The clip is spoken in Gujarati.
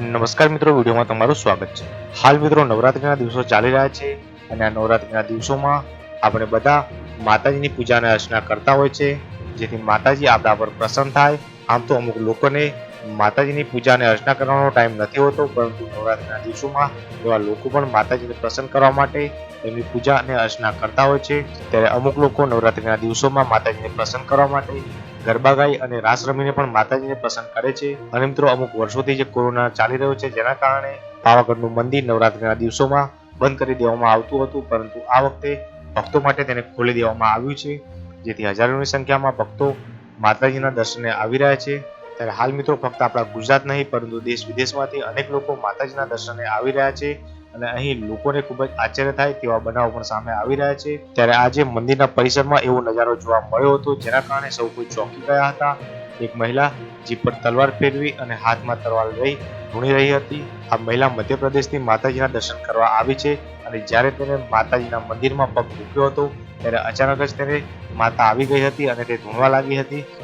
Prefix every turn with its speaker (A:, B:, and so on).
A: નમસ્કાર મિત્રો, વિડીયોમાં તમારું સ્વાગત છે. હાલ મિત્રો નવરાત્રીના દિવસો ચાલી રહ્યા છે અને આ નવરાત્રીના દિવસોમાં આપણે બધા માતાજીની પૂજા અને અર્ચના કરતા હોય છે, જેથી માતાજી આપણા પર પ્રસન્ન થાય. આમ તો અમુક લોકોને માતાજીની પૂજા અને અર્ચના કરવાનો ટાઈમ નથી હોતો, પરંતુ નવરાત્રીના દિવસોમાં એવા લોકો પણ માતાજીને પ્રસન્ન કરવા માટે એમની પૂજા અને અર્ચના કરતા હોય છે. ત્યારે અમુક લોકો નવરાત્રીના દિવસોમાં માતાજીને પ્રસન્ન કરવા માટે ગરબા ગાઈ અને રાસ રમીને પણ માતાજીને પ્રસન્ન કરે છે. અને મિત્રો, અમુક વર્ષોથી જે કોરોના ચાલી રહ્યો છે, જેના કારણે પાવાગઢનું મંદિર નવરાત્રિના દિવસોમાં બંધ કરી દેવામાં આવતું હતું, પરંતુ આ વખતે ભક્તો માટે તેને ખોલી દેવામાં આવ્યું છે. જેથી હજારોની સંખ્યામાં ભક્તો માતાજીના દર્શને આવી રહ્યા છે. ત્યારે હાલ મિત્રો, ફક્ત આપણા ગુજરાત નહીં, પરંતુ દેશ વિદેશમાંથી અનેક લોકો માતાજીના દર્શને આવી રહ્યા છે. અને અહીં લોકોને ખૂબ જ આશ્ચર્ય થાય તેવા બનાવો પણ સામે આવી રહ્યા છે. ત્યારે આજે મંદિરના પરિસરમાં એવો નજારો જોવા મળ્યો હતો, જેના કારણે સૌ કોઈ ચોંકી ગયા હતા. એક મહિલા જી પર તલવાર ફેરવી અને હાથમાં તલવાર લઈ ધૂણી રહી હતી. આ મહિલા મધ્યપ્રદેશથી માતાજીના દર્શન કરવા આવી છે અને જ્યારે તેને માતાજીના મંદિરમાં પગ મૂક્યો હતો, ત્યારે અચાનક જ તેને માતા આવી ગઈ હતી અને તે ધૂણવા લાગી હતી.